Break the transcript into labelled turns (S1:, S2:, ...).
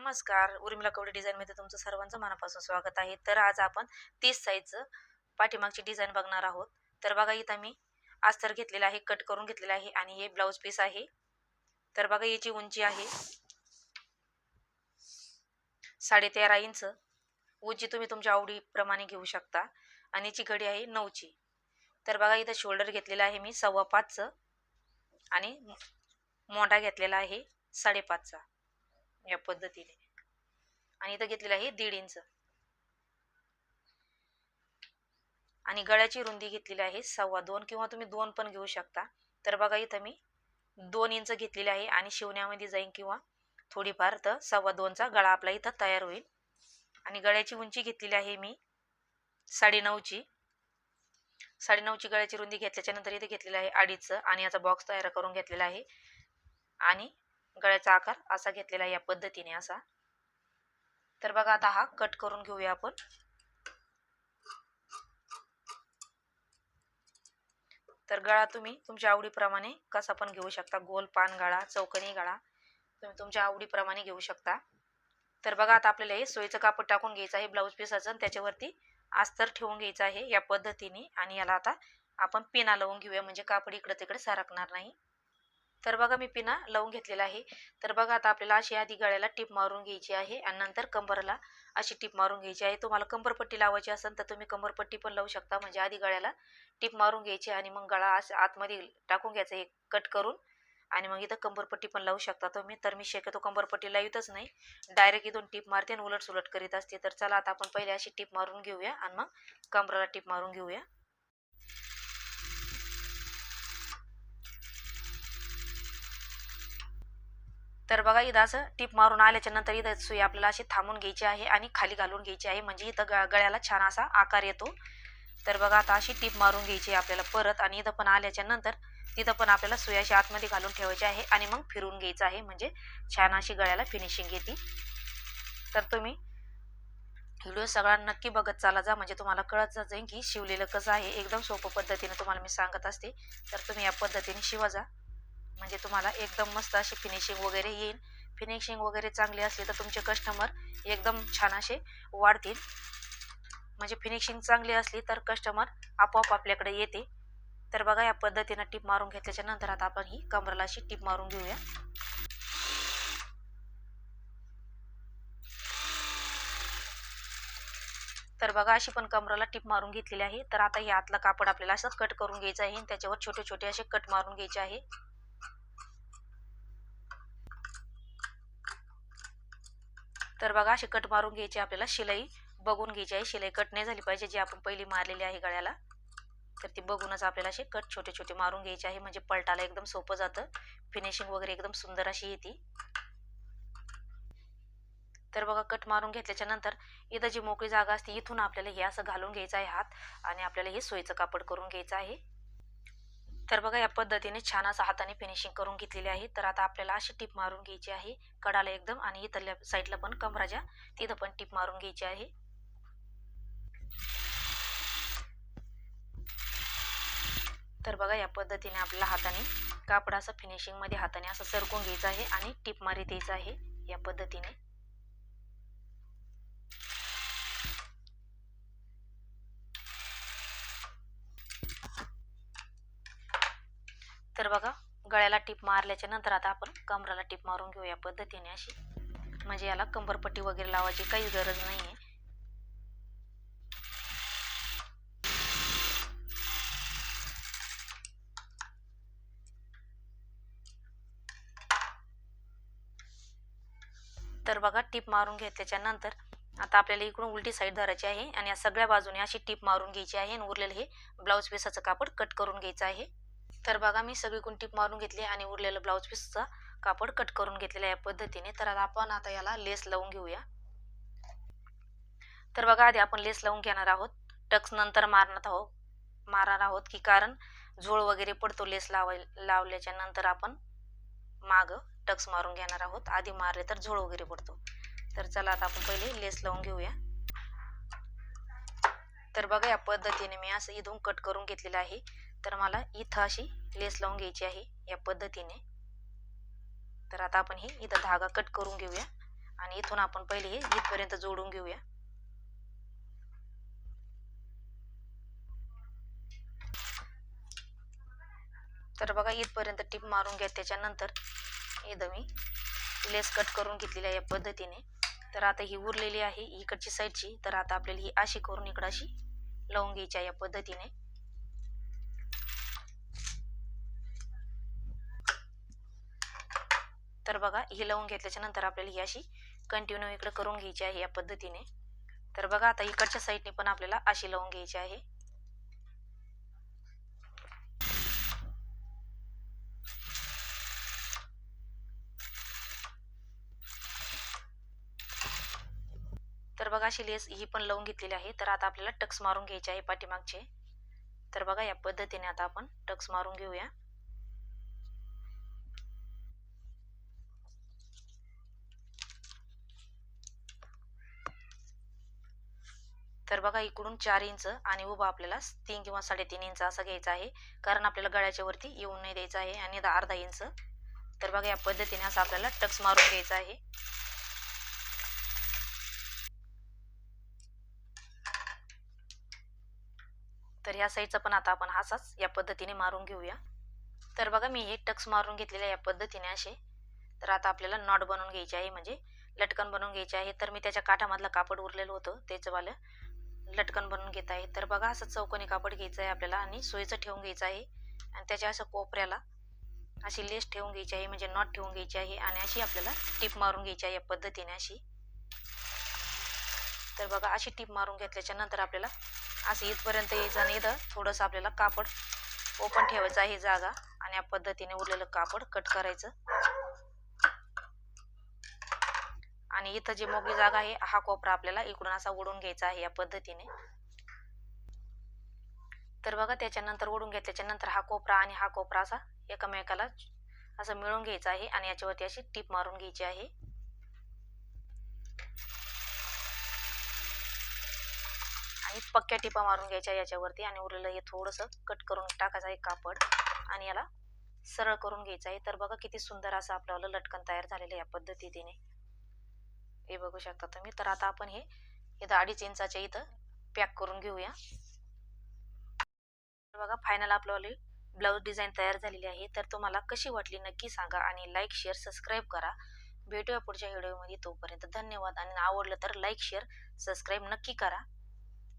S1: नमस्कार. उर्मिला कवडे डिझाईनमध्ये तुमचं सर्वांचं मनापासून स्वागत आहे. तर आज आपण तीस साईजचं पाठीमागची डिझाईन बघणार आहोत. तर बघा इथं मी अस्तर घेतलेलं आहे कट करून घेतलेलं आहे आणि हे ब्लाऊज पीस आहे. तर बघा याची उंची आहे साडेतेरा इंच. उंची तुम्ही तुमच्या आवडीप्रमाणे घेऊ शकता. आणि याची घडी आहे नऊची. तर बघा इथं शोल्डर घेतलेला आहे मी सव्वा पाचचं. आणि मोंढा घेतलेला आहे साडेपाचचा. या पद्धतीने. आणि इथं घेतलेलं आहे दीड इंच. आणि गळ्याची रुंदी घेतलेली आहे सव्वा दोन किंवा तुम्ही दोन पण घेऊ शकता. तर बघा इथं मी दोन इंच घेतलेली आहे आणि शिवण्यामध्ये जाईन किंवा थोडीफार तर सव्वा दोनचा गळा आपला इथं तयार होईल. आणि गळ्याची उंची घेतलेली आहे मी साडेनऊची. साडेनऊची गळ्याची रुंदी घेतल्याच्या नंतर इथे घेतलेलं आहे अडीच आणि याचा बॉक्स तयार करून घेतलेला आहे. आणि गळ्याचा आकार असा घेतलेला या पद्धतीने असा. तर बघा आता हा कट करून घेऊया आपण. तर गळा तुम्ही तुमच्या आवडीप्रमाणे कसा पण घेऊ शकता. गोल पान गळा चौकनी गळा तुम्ही तुमच्या आवडीप्रमाणे घेऊ शकता. तर बघा आता आपल्याला हे सोयीचं कापड टाकून घ्यायचं आहे ब्लाऊज पीसाचं आणि त्याच्यावरती अस्तर ठेवून घ्यायचं आहे या पद्धतीने. आणि याला आता आपण पिना लावून घेऊया म्हणजे कापड इकडं तिकडे सारकणार नाही. तर बघा मी पिना लावून घेतलेला आहे. तर बघा आता आपल्याला अशी आधी गळ्याला टिप मारून घ्यायची आहे आणि नंतर कंबरला अशी टिप मारून घ्यायची आहे. तुम्हाला कंबरपट्टी लावायची असेल तर तुम्ही कंबरपट्टी पण लावू शकता. म्हणजे आधी गळ्याला टिप मारून घ्यायची आणि मग गळा असं आतमध्ये टाकून घ्यायचा एक कट करून. आणि मग इथं कंबरपट्टी पण लावू शकता तुम्ही. तर मी शक्यतो कंबरपट्टी लावतच नाही. डायरेक्ट इथून टिप मारते आणि उलट सुलट करीत असते. तर चला आता आपण पहिले अशी टिप मारून घेऊया आणि मग कंबराला टिप मारून घेऊया. तर बघा इथं असं टीप मारून आल्याच्यानंतर इथं सुई आपल्याला अशी थांबून घ्यायची आहे आणि खाली घालून घ्यायची आहे. म्हणजे इथं ग गळ्याला छान असा आकार येतो. तर बघा आता अशी टीप मारून घ्यायची आपल्याला परत आणि इथं पण आल्याच्यानंतर तिथं पण आपल्याला सुई अशी आतमध्ये घालून ठेवायची आहे आणि मग फिरून घ्यायचं आहे. म्हणजे छान अशी गळ्याला फिनिशिंग येते तर तुम्ही व्हिडिओ सगळा नक्की बघत चाला जा. म्हणजे तुम्हाला कळत जाईल की शिवलेलं कसं आहे. एकदम सोपं पद्धतीने तुम्हाला मी सांगत असते. तर तुम्ही या पद्धतीने शिवा जा. म्हणजे तुम्हाला एकदम मस्त अशी फिनिशिंग वगैरे येईल. फिनिशिंग वगैरे चांगली असली तर तुमचे कस्टमर एकदम छान असे वाढतील. म्हणजे फिनिशिंग चांगली असली तर कस्टमर आपोआप आपल्याकडे येते. तर बघा या पद्धतीनं टिप मारून घेतल्याच्या नंतर आता आपण ही कमराला अशी टिप मारून घेऊया. तर बघा अशी पण कमराला टिप मारून घेतलेली आहे. तर आता हे आतलं कापड आपल्याला असं कट करून घ्यायचं आहे त्याच्यावर छोटे छोटे असे कट मारून घ्यायचे आहे. तर बघा असे कट मारून घ्यायचे आपल्याला. शिलाई बघून घ्यायची आहे. शिलाई कट नाही झाली पाहिजे जी आपण पहिली मारलेली आहे गळ्याला. तर ती बघूनच आपल्याला असे कट छोटे छोटे मारून घ्यायचे आहे. म्हणजे पलटाला एकदम सोपं जातं. फिनिशिंग वगैरे एकदम सुंदर अशी येते. तर बघा कट मारून घेतल्याच्या नंतर इथं जी मोकळी जागा असते इथून आपल्याला हे असं घालून घ्यायचं आहे हात. आणि आपल्याला हे सोयीचं कापड करून घ्यायचं आहे. तर बघा या पद्धतीने छान असं हाताने फिनिशिंग करून घेतलेली आहे. तर आता आपल्याला अशी टिप मारून घ्यायची आहे. कडाला एकदम आणि इथल्या साईडला पण कमराच्या तिथं पण टिप मारून घ्यायची आहे. तर बघा या पद्धतीने आपल्याला हाताने कापड असं फिनिशिंगमध्ये हाताने असं सरकून घ्यायचं आहे आणि टिप मारी द्यायचं आहे. या पद्धतीने तर बघा गळ्याला टिप मारल्याच्या नंतर आता आपण कमराला टिप मारून घेऊ या पद्धतीने अशी. म्हणजे याला कंबरपट्टी वगैरे लावायची काहीच गरज नाही आहे तर बघा टीप मारून घेतल्याच्या नंतर आता आपल्याला इकडून उलटी साईड धरायची आहे आणि या सगळ्या बाजूने अशी टीप मारून घ्यायची आहे आणि उरलेलं हे ब्लाऊज पेसाचं कापड कट करून घ्यायचं आहे. तर बघा मी सगळीकडून टीप मारून घेतली आणि उरलेलं ब्लाऊज पीसचा कापड कट करून घेतलेला या पद्धतीने. तर आता आपण आता याला लेस लावून घेऊया. तर बघा आधी आपण लेस लावून घेणार आहोत. टक्स नंतर मारणार आहोत मारणार आहोत की कारण झोळ वगैरे पडतो लेस लावाय लावल्याच्या नंतर आपण माग टक्स मारून घेणार आहोत. आधी मारले तर झोळ वगैरे पडतो. तर चला आता आपण पहिले लेस लावून घेऊया. तर बघा या पद्धतीने मी असं इथून कट करून घेतलेलं आहे. तर मला इथं अशी लेस लावून घ्यायची आहे या पद्धतीने. तर आता आपण ही इथं धागा कट करून घेऊया आणि इथून आपण पहिले हे इथपर्यंत जोडून घेऊया. तर बघा इथपर्यंत टिप मारून घ्या. त्याच्यानंतर इथं मी लेस कट करून घेतलेली आहे या पद्धतीने. तर आता ही उरलेली आहे इकडची साईडची तर आता आपल्याला ही अशी करून इकडं अशी लावून घ्यायची आहे या पद्धतीने. बघा ही लावून घेतल्याच्या नंतर आपल्याला ही अशी कंटिन्यू इकडे करून घ्यायची आहे या पद्धतीने. तर बघा आता इकडच्या साईडने पण आपल्याला अशी लावून घ्यायची आहे. तर बघा अशी लेस ही पण लावून घेतलेली आहे. तर आता आपल्याला टक्स मारून घ्यायचे आहे पाठीमागचे. तर बघा या पद्धतीने आता आपण टक्स मारून घेऊया. तर बघा इकडून चार इंच आणि उभा आपल्याला तीन किंवा साडेतीन इंच असं घ्यायचा आहे. कारण आपल्याला गळ्याच्या वरती येऊन नाही द्यायचं आहे आणि अर्धा इंच. तर बघा या पद्धतीने असं आपल्याला टक्स मारून घ्यायचं आहे. तर ह्या साईडचा पण आता आपण असाच या पद्धतीने मारून घेऊया. तर बघा मी हे टक्स मारून घेतलेले या पद्धतीने असे. तर आता आपल्याला नॉट बनवून घ्यायचे आहे म्हणजे लटकन बनवून घ्यायचे आहे. तर मी त्याच्या काठामधलं कापड उरलेलं होतं त्याचंवालं लटकन बनवून घेत आहे. तर बघा असं चौकोनी कापड घ्यायचं आहे आपल्याला आणि सोयीचं ठेवून घ्यायचं आहे. आणि त्याच्या असं कोपऱ्याला अशी लेस ठेवून घ्यायची आहे म्हणजे नॉट ठेवून घ्यायची आहे आणि अशी आपल्याला टीप मारून घ्यायची आहे या पद्धतीने अशी. तर बघा अशी टीप मारून घेतल्याच्या नंतर आपल्याला असं इथपर्यंत यायचं आणि इथं थोडंसं आपल्याला कापड ओपन ठेवायचं आहे जागा आणि या पद्धतीने उरलेलं कापड कट करायचं. आणि इथं जी मोकळी जागा आहे हा कोपरा आपल्याला इकडून असा ओढून घ्यायचा आहे या पद्धतीने. तर बघा त्याच्यानंतर ओढून घेतल्याच्या नंतर हा कोपरा आणि हा कोपरा असा एकमेकाला असं मिळून घ्यायचा आहे आणि याच्यावरती अशी टीप मारून घ्यायची आहे. आणि पक्क्या टिपा मारून घ्यायच्या याच्यावरती आणि उरलेलं हे थोडंसं कट करून टाकायचं आहे कापड आणि याला सरळ करून घ्यायचं आहे. तर बघा किती सुंदर असं आपल्याला लटकन तयार झालेलं या पद्धतीने. हे बघू शकता तुम्ही. तर आता आपण हे इथं अडीच इंचाच्या इथं पॅक करून घेऊया. बघा फायनल आपल्यावाली ब्लाऊज डिझाईन तयार झालेली आहे. तर तुम्हाला कशी वाटली नक्की सांगा आणि लाईक शेअर सबस्क्राईब करा. भेटूया पुढच्या व्हिडिओमध्ये तोपर्यंत. धन्यवाद. आणि आवडलं तर लाईक शेअर सबस्क्राईब नक्की करा.